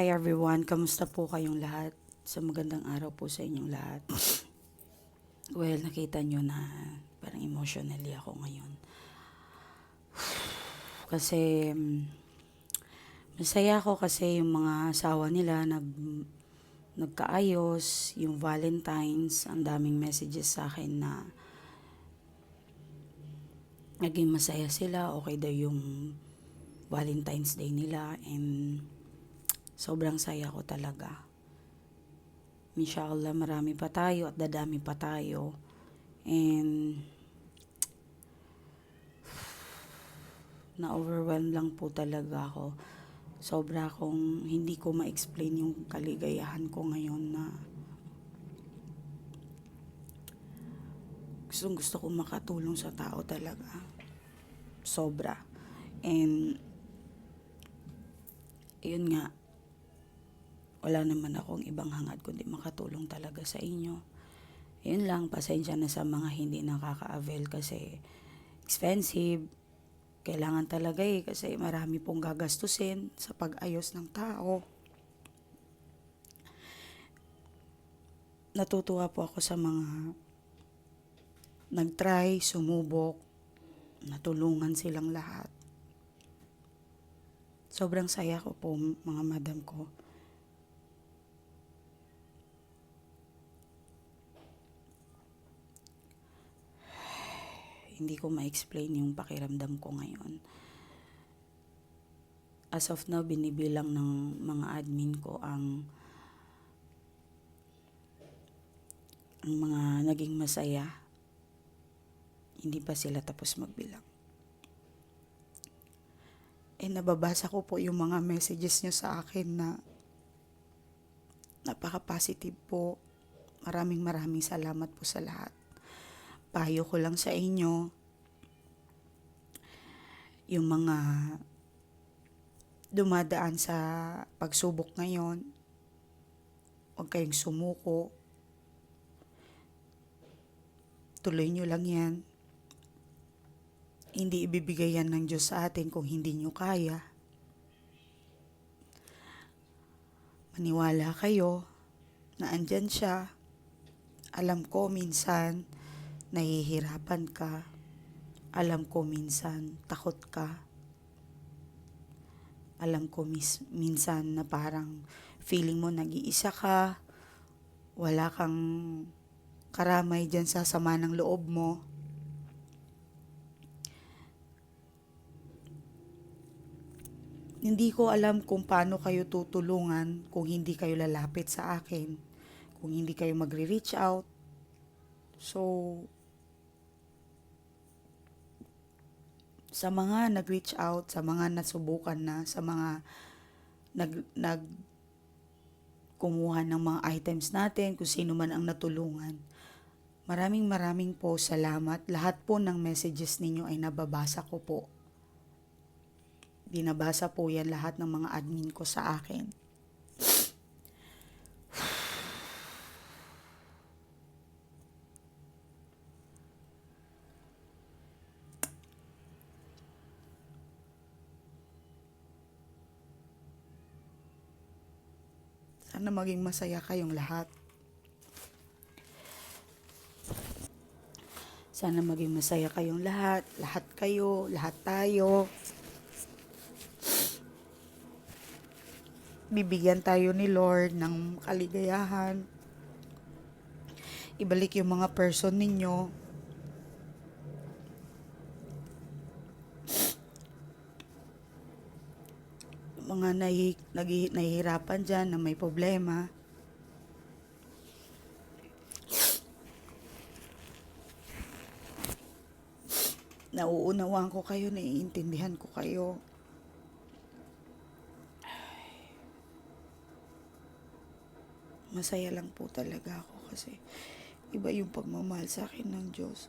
Hi everyone, kamusta po kayong lahat? Sa magandang araw po sa inyong lahat. Well, nakita nyo na parang emotionally ako ngayon. Kasi mm, masaya ako kasi yung mga asawa nila nag nagkaayos, yung Valentine's, ang daming messages sa akin na naging masaya sila, okay daw yung Valentine's Day nila and sobrang saya ko talaga. Inshallah marami pa tayo at dadami pa tayo. And na-overwhelm lang po talaga ako. Sobra akong hindi ko ma-explain yung kaligayahan ko ngayon na gustong gusto ko makatulong sa tao talaga. Sobra. And yun nga, wala naman akong ibang hangad kundi makatulong talaga sa inyo. Yun lang, pasensya na sa mga hindi nakaka-avail kasi expensive. Kailangan talaga eh kasi marami pong gagastusin sa pag-ayos ng tao. Natutuwa po ako sa mga nag-try, sumubok, natulungan silang lahat. Sobrang saya ko po mga madam ko. Hindi ko ma-explain yung pakiramdam ko ngayon. As of now, binibilang ng mga admin ko ang ang mga naging masaya. Hindi pa sila tapos magbilang. Eh, nababasa ko po yung mga messages nyo sa akin na napaka-positive po. Maraming maraming salamat po sa lahat. Payo ko lang sa inyo, yung mga dumadaan sa pagsubok ngayon, huwag kayong sumuko. Tuloy nyo lang yan. Hindi ibibigay yan ng Diyos sa atin kung hindi nyo kaya. Maniwala kayo na andyan siya. Alam ko minsan nahihirapan ka. Alam ko minsan takot ka. Alam ko mis- minsan na parang feeling mo nag-iisa ka. Wala kang karamay dyan sa sama ng loob mo. Hindi ko alam kung paano kayo tutulungan kung hindi kayo lalapit sa akin. Kung hindi kayo magre-reach out. So, sa mga nag-reach out, sa mga nasubukan na, sa mga nag, nag kumuha ng mga items natin, kung sino man ang natulungan. Maraming maraming po salamat. Lahat po ng messages ninyo ay nababasa ko po. Binabasa po yan lahat ng mga admin ko sa akin. Sana maging masaya kayong lahat. Sana maging masaya kayong lahat. Lahat kayo, lahat tayo. Bibigyan tayo ni Lord ng kaligayahan. Ibalik yung mga person ninyo. Mga nahi, naghi, nahihirapan dyan na may problema. Nauunawaan ko kayo, naiintindihan ko kayo. Masaya lang po talaga ako kasi iba yung pagmamahal sa akin ng Diyos.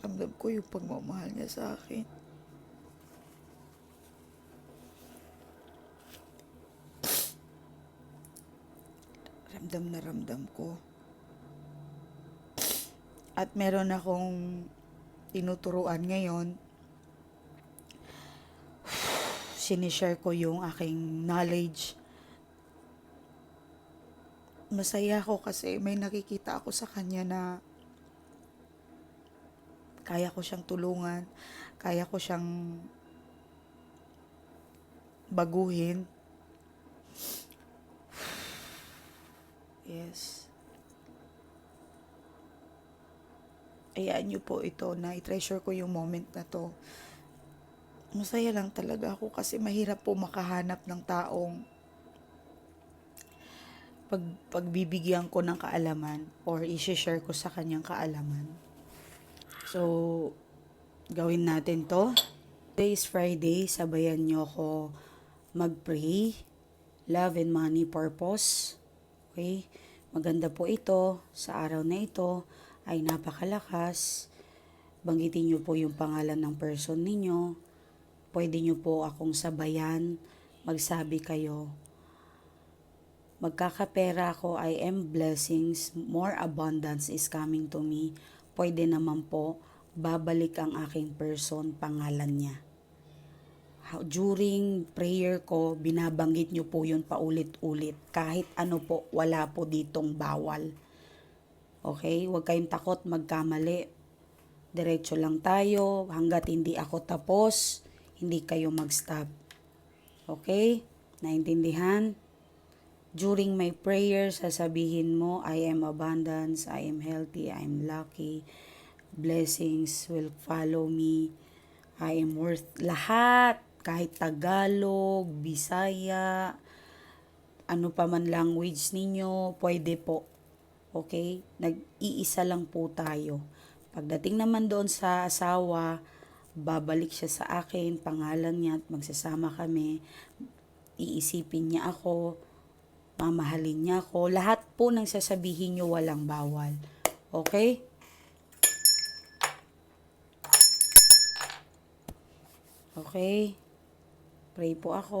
Ramdam ko yung pagmamahal niya sa akin. Ramdam na ramdam ko. At meron akong tinuturuan ngayon sinishare ko yung aking knowledge. Masaya ako kasi may nakikita ako sa kanya na kaya ko siyang tulungan, kaya ko siyang baguhin. Yes. Ayaan niyo po ito na i-treasure ko yung moment na to. Masaya lang talaga ako kasi mahirap po makahanap ng taong pag, pagbibigyan ko ng kaalaman or i-share ko sa kanyang kaalaman. So, gawin natin to. Today is Friday, sabayan nyo ako mag-pray, love and money purpose. Okay? Maganda po ito sa araw na ito ay napakalakas. Banggitin nyo po yung pangalan ng person ninyo. Pwede nyo po akong sabayan. Magsabi kayo. Magkakapera ako, I am blessings. More abundance is coming to me. Pwede naman po, babalik ang aking person, pangalan niya. During prayer ko, binabanggit nyo po yun paulit-ulit. Kahit ano po, wala po ditong bawal. Okay? Huwag kayong takot magkamali. Diretso lang tayo. Hanggat hindi ako tapos, hindi kayo mag-stop. Okay? Naintindihan? During my prayer, sasabihin mo, I am abundance, I am healthy, I am lucky. Blessings will follow me. I am worth lahat. Kahit Tagalog, Bisaya, ano pa man language ninyo, pwede po. Okay? Nag-iisa lang po tayo. Pagdating naman doon sa asawa, babalik siya sa akin, pangalan niya at magsasama kami. Iisipin niya ako, mamahalin niya ako. Lahat po ng sasabihin niyo walang bawal. Okay? Okay? Pray po ako.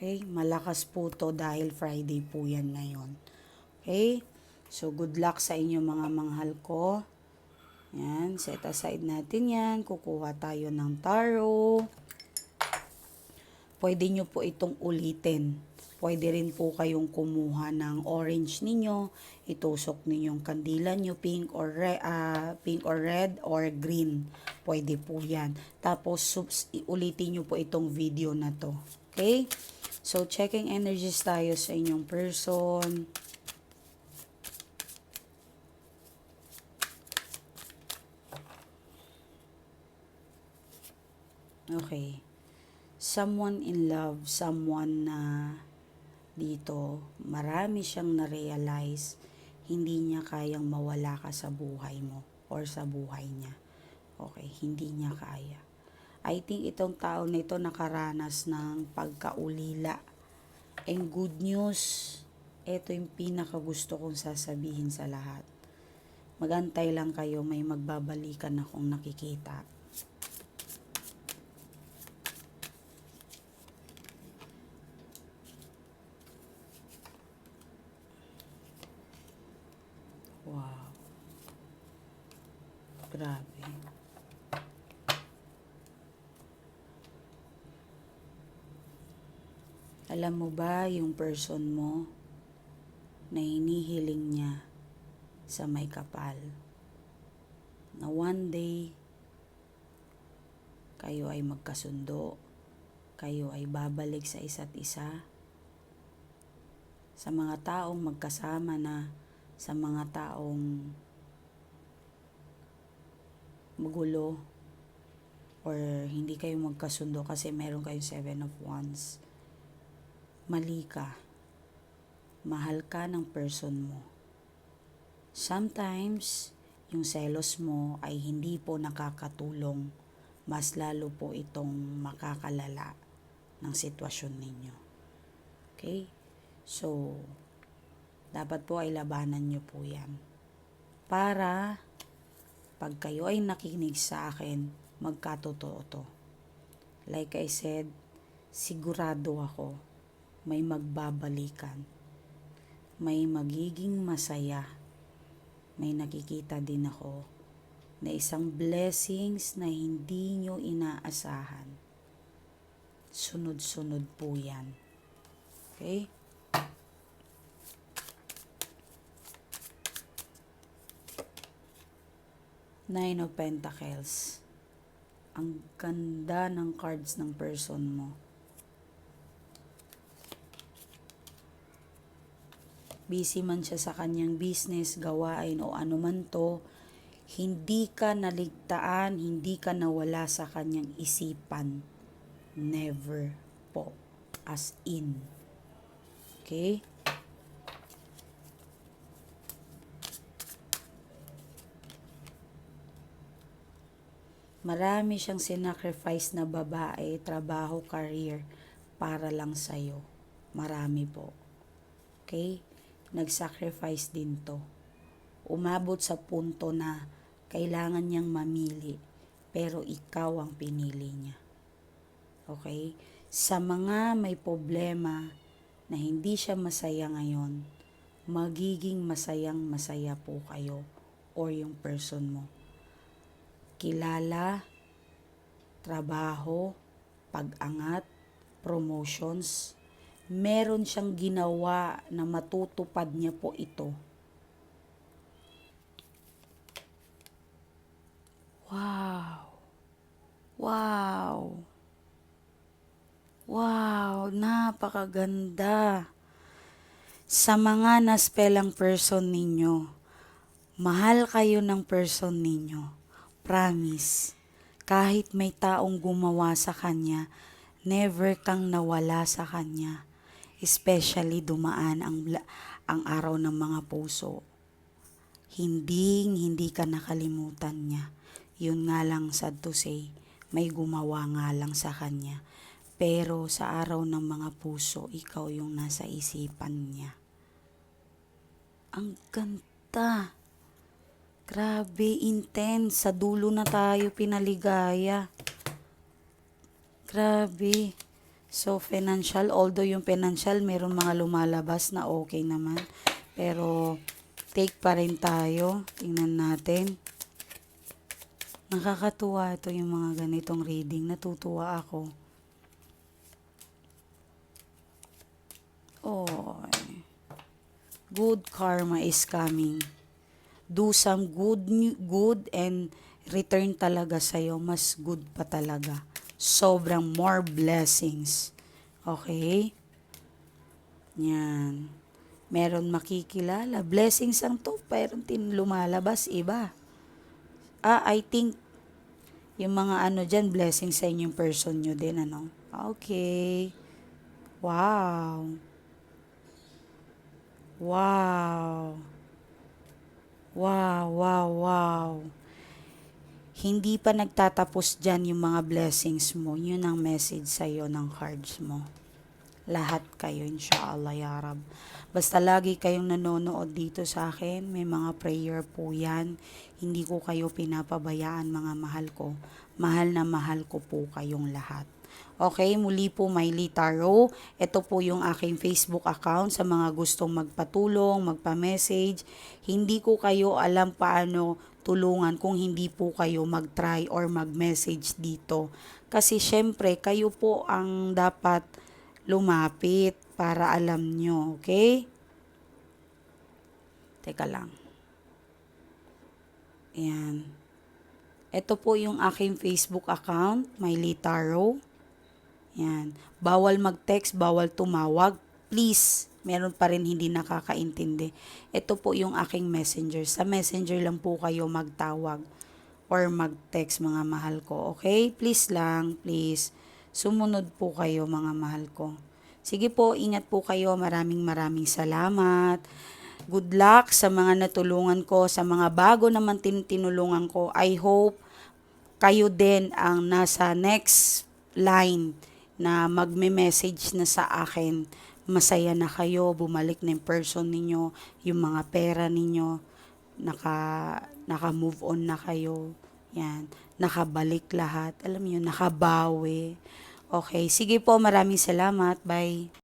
Okay? Malakas po to dahil Friday po yan ngayon. Okay? So, good luck sa inyo mga manghal ko. Yan, set aside natin yan. Kukuha tayo ng taro. Pwede nyo po itong ulitin. Pwede rin po kayong kumuha ng orange ninyo. Itusok ninyong kandila nyo, pink or, re- ah, pink or red or green. Pwede po yan. Tapos, subs- ulitin nyo po itong video na to. Okay? So, checking energies tayo sa inyong person. Okay. Someone in love, someone na dito, marami siyang na-realize, hindi niya kayang mawala ka sa buhay mo or sa buhay niya. Okay, hindi niya kaya. I think itong tao na ito nakaranas ng pagkaulila. And good news, ito yung pinaka gusto kong sasabihin sa lahat. Magantay lang kayo, may magbabalikan akong nakikita. Wow. Grabe. Alam mo ba yung person mo na hinihiling niya sa may kapal? Na one day, kayo ay magkasundo, kayo ay babalik sa isa't isa, sa mga taong magkasama na, sa mga taong magulo, or hindi kayo magkasundo kasi meron kayong seven of wands mali ka. Mahal ka ng person mo. Sometimes, yung selos mo ay hindi po nakakatulong. Mas lalo po itong makakalala ng sitwasyon ninyo. Okay? So, dapat po ay labanan nyo po yan. Para, pag kayo ay nakinig sa akin, magkatotoo to. Like I said, sigurado ako may magbabalikan. May magiging masaya. May nakikita din ako na isang blessings na hindi nyo inaasahan. Sunod-sunod po yan. Okay? Nine of Pentacles. Ang ganda ng cards ng person mo. Busy man siya sa kanyang business, gawain o anuman to, hindi ka naligtaan, hindi ka nawala sa kanyang isipan. Never po. As in. Okay? Marami siyang sinacrifice na babae, trabaho, career para lang sa'yo. Marami po. Okay? Nag-sacrifice din to. Umabot sa punto na kailangan niyang mamili, pero ikaw ang pinili niya. Okay? Sa mga may problema na hindi siya masaya ngayon, magiging masayang masaya po kayo or yung person mo. Kilala, trabaho, pag-angat, promotions, meron siyang ginawa na matutupad niya po ito. Wow. Wow. Wow, napakaganda. Sa mga naspelang person ninyo, mahal kayo ng person ninyo. Promise. Kahit may taong gumawa sa kanya, never kang nawala sa kanya especially dumaan ang, ang araw ng mga puso. Hindi, hindi ka nakalimutan niya. Yun nga lang sad to say, may gumawa nga lang sa kanya. Pero sa araw ng mga puso, ikaw yung nasa isipan niya. Ang ganda. Grabe, intense. Sa dulo na tayo pinaligaya. Grabe. So, financial, although yung financial, meron mga lumalabas na okay naman. Pero, take pa rin tayo. Tingnan natin. Nakakatuwa ito yung mga ganitong reading. Natutuwa ako. Oh, good karma is coming. Do some good, good and return talaga sa'yo. Mas good pa talaga sobrang more blessings. Okay? Yan. Meron makikilala. Blessings ang to, pero tin lumalabas iba. Ah, I think yung mga ano dyan, blessings sa inyong person nyo din, ano? Okay. Wow. Wow. Wow, wow, wow hindi pa nagtatapos dyan yung mga blessings mo. Yun ang message sa'yo ng cards mo. Lahat kayo, inshallah, ya Rab. Basta lagi kayong nanonood dito sa akin, may mga prayer po yan. Hindi ko kayo pinapabayaan, mga mahal ko. Mahal na mahal ko po kayong lahat. Okay, muli po Miley Tarot. Ito po yung aking Facebook account sa mga gustong magpatulong, magpa-message. Hindi ko kayo alam paano tulungan kung hindi po kayo mag-try or mag-message dito. Kasi syempre, kayo po ang dapat lumapit para alam nyo, okay? Teka lang. Ayan. Ito po yung aking Facebook account, Miley Taro. Yan. Bawal mag-text, bawal tumawag. Please, meron pa rin hindi nakakaintindi. Ito po yung aking messenger. Sa messenger lang po kayo magtawag or mag-text mga mahal ko. Okay? Please lang, please. Sumunod po kayo mga mahal ko. Sige po, ingat po kayo. Maraming maraming salamat. Good luck sa mga natulungan ko, sa mga bago naman tin- tinulungan ko. I hope kayo din ang nasa next line na magme-message na sa akin. Masaya na kayo, bumalik na yung person ninyo, yung mga pera ninyo, naka, naka-move on na kayo. Yan, nakabalik lahat. Alam niyo, nakabawi. Okay, sige po, maraming salamat. Bye.